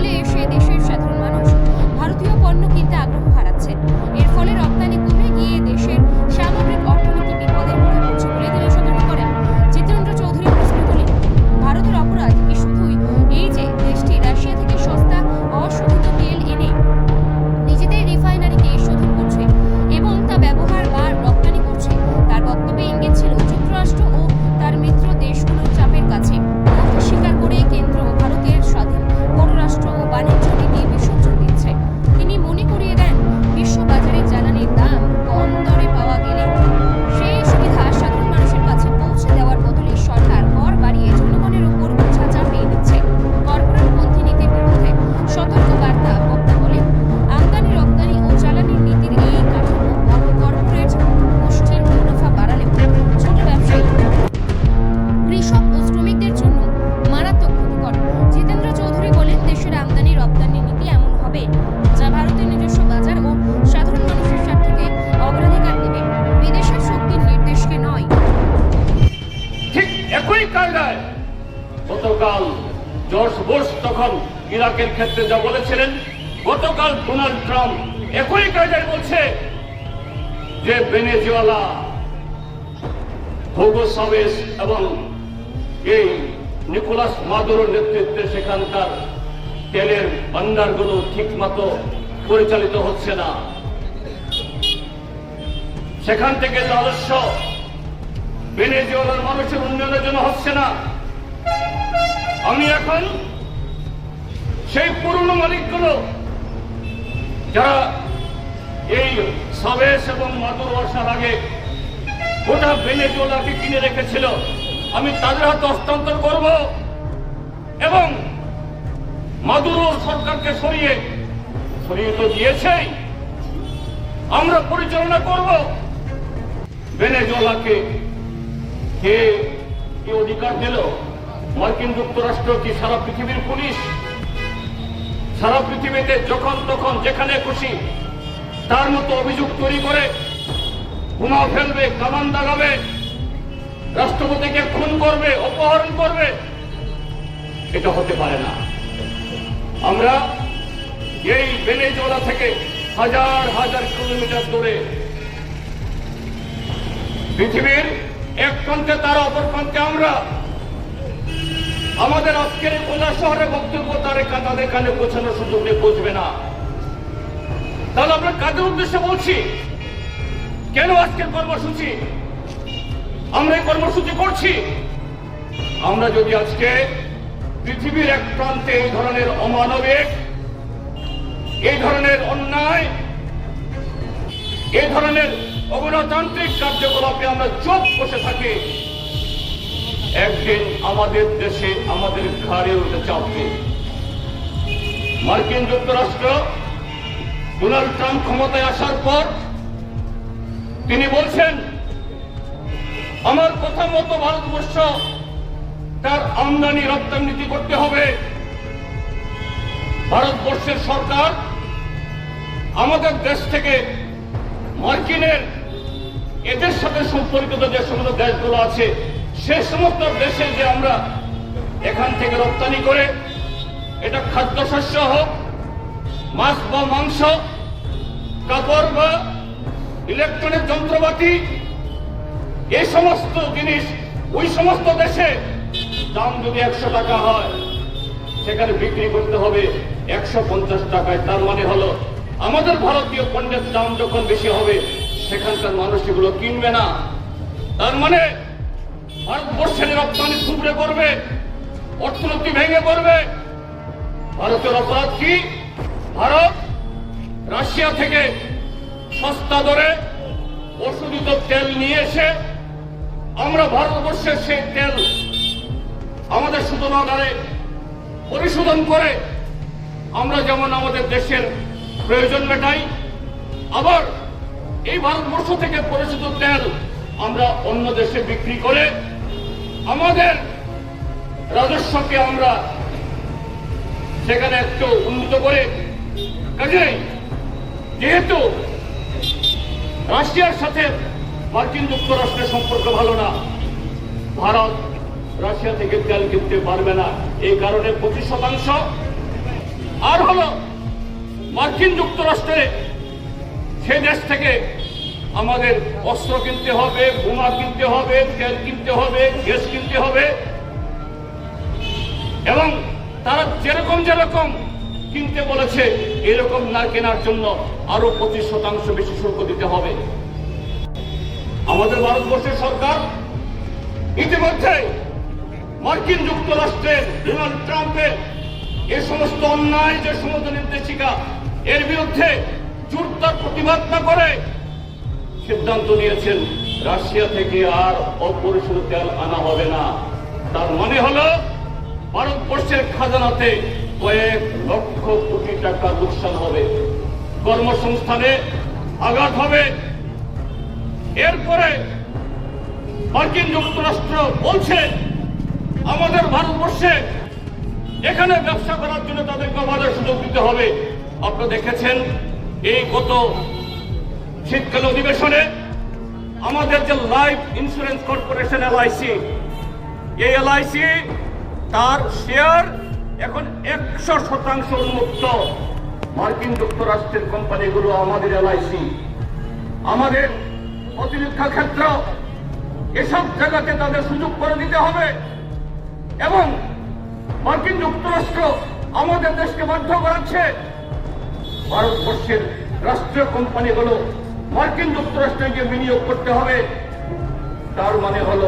ফলে সে দেশের সাধারণ মানুষ ভারতীয় পণ্য কিনতে আগ্রহ ವಾಣಿಜ್ಯ ইরাকের ক্ষেত্রে যা বলেছিলেন, গতকাল ডোনাল্ড ট্রাম্প একই কাজে বলছে যে ভেনেজুয়েলা হোগো সাবেস এবং এই নিকোলাস মাদুরোর নেতৃত্বে সেখানকার তেলের ভান্ডারগুলো ঠিক মতো পরিচালিত হচ্ছে না। সেখান থেকে আদর্শ ভেনেজুয়েলার মানুষের উন্নয়নের জন্য হচ্ছে না। আমি এখন সেই পুরনো মালিকগুলো, যারা এই সাবেস এবং মাদুর আসার আগে গোটা ভেনেজুয়েলাকে কিনে রেখেছিল, আমি তাদের হাতে হস্তান্তর করব এবং মাদুরো সরকারকে সরিয়ে সরিয়ে তো দিয়েছেই, আমরা পরিচালনা করব। ভেনেজুয়েলাকে কে কি অধিকার দিল? মার্কিন যুক্তরাষ্ট্র কি সারা পৃথিবীর পুলিশ সারা পৃথিবীতে যখন তখন যেখানে খুশি, তার মতো অভিযোগ তৈরি করে বোমা ফেলবে, কামান দাগাবে, রাষ্ট্রপতিকে খুন করবে, অপহরণ করবে, এটা হতে পারে না। আমরা এই বেনেজোলা থেকে হাজার হাজার কিলোমিটার দূরে পৃথিবীর এক প্রান্তে তারা অপর প্রান্তে আমরা আমাদের আজকের কোলা শহরে বক্তব্য, তার তাদের কানে পৌঁছানোর সুযোগ নিয়ে পৌঁছবে না। তাহলে আমরা কাদের উদ্দেশ্যে বলছি? কেন আজকের কর্মসূচি? আমরা এই কর্মসূচি করছি? আমরা যদি আজকে পৃথিবীর এক প্রান্তে এই ধরনের অমানবিক, এই ধরনের অন্যায়, এই ধরনের অগণতান্ত্রিক কার্যকলাপে আমরা চোখ বসে থাকি একদিন আমাদের দেশে আমাদের ঘাড়ে উঠে চাপবে। মার্কিন যুক্তরাষ্ট্র ডোনাল্ড ট্রাম্প ক্ষমতায় আসার পর তিনি বলছেন, আমার কথা মতো ভারতবর্ষ তার আমদানি রপ্তানি করতে হবে। ভারতবর্ষের সরকার আমাদের দেশ থেকে মার্কিনের এদের সাথে সম্পর্কিত যে সমস্ত দেশগুলো আছে সে সমস্ত দেশে যে আমরা এখান থেকে রপ্তানি করে, এটা খাদ্যশস্য হোক, মাছ বা মাংস, কাপড় বা ইলেকট্রনিক যন্ত্রপাতি এই সমস্ত জিনিস, ওই সমস্ত দেশে দাম যদি একশো টাকা হয়, সেখানে বিক্রি করতে হবে একশো পঞ্চাশ টাকায়। তার মানে হলো, আমাদের ভারতীয় পণ্যের দাম যখন বেশি হবে, সেখানকার মানুষ এগুলো কিনবে না। তার মানে ভারতবর্ষের রপ্তানি থুবড়ে পড়বে অর্থনীতি ভেঙে পড়বে। ভারতের অপরাধ কি? ভারত রাশিয়া থেকে সস্তা দরে অশোধিত তেল নিয়ে এসে আমরা ভারতবর্ষের সেই তেল আমাদের শোধনাগারে পরিশোধন করে আমরা যেমন আমাদের দেশের প্রয়োজন মেটাই, আবার এই ভারতবর্ষ থেকে পরিশোধিত তেল আমরা অন্য দেশে বিক্রি করে আমাদের রাজস্বকে আমরা সেখানে একটু উন্নত করে, কাজেই যেহেতু রাশিয়ার সাথে মার্কিন যুক্তরাষ্ট্রের সম্পর্ক ভালো না, ভারত রাশিয়া থেকে তেল কিনতে পারবে না, এই কারণে পঁচিশ শতাংশ। আর হলো মার্কিন যুক্তরাষ্ট্রে সে দেশ থেকে আমাদের অস্ত্র কিনতে হবে, বোমা কিনতে হবে, তেল কিনতে হবে, গ্যাস কিনতে হবে। এবং তারা যেরকম যেরকম কিনতে বলেছে, এরকম না কেনার জন্য আরও পঁচিশ শতাংশ বেশি শুল্ক দিতে হবে। আমাদের ভারতবর্ষের সরকার ইতিমধ্যে মার্কিন যুক্তরাষ্ট্রের ডোনাল্ড ট্রাম্পের এ সমস্ত অন্যায় যে সমস্ত নির্দেশিকা, এর বিরুদ্ধে জোরদার প্রতিবাদ না করে সিদ্ধান্ত নিয়েছেন, রাশিয়া থেকে আর অপরিশোধিত তেল আনা হবে না। তার মানে হলো, ভারতবর্ষের খাজানাতে কয়েক লক্ষ কোটি টাকা লোকসান হবে। কর্মসংস্থানে আঘাত হবে। এরপরে মার্কিন যুক্তরাষ্ট্র বলছে, আমাদের ভারতবর্ষে এখানে ব্যবসা করার জন্য তাদেরকে বাজার সুযোগ দিতে হবে। আপনারা দেখেছেন, এই গত শীতকাল অধিবেশনে আমাদের যে লাইফ ইন্স্যুরেন্স কর্পোরেশন এলআইসি, এই এলআইসি তার শেয়ার এখন একশো শতাংশ উন্মুক্ত। মার্কিন যুক্তরাষ্ট্রের কোম্পানিগুলো আমাদের এলআইসি। আমাদের প্রতিরক্ষা ক্ষেত্র, এসব জায়গাতে তাদের সুযোগ করে দিতে হবে। এবং মার্কিন যুক্তরাষ্ট্র আমাদের দেশকে বাধ্য করাচ্ছে ভারতবর্ষের রাষ্ট্রীয় কোম্পানিগুলো মার্কিন যুক্তরাষ্ট্রে গিয়ে বিনিয়োগ করতে হবে, তার মানে হল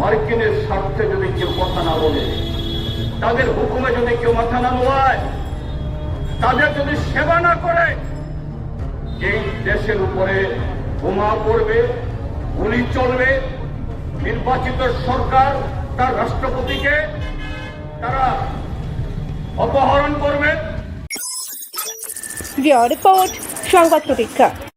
মার্কিনের স্বার্থে যদি কেউ কথা না বলে, তাদের হুকুমে যদি কেউ মাথা না নোয়ায় তাদের যদি সেবা না করে এই দেশের উপরে বোমা পড়বে, গুলি চলবে, নির্বাচিত সরকার তার রাষ্ট্রপতিকে তারা অপহরণ করবে। রিপোর্ট, সংবাদ প্রতীক্ষা।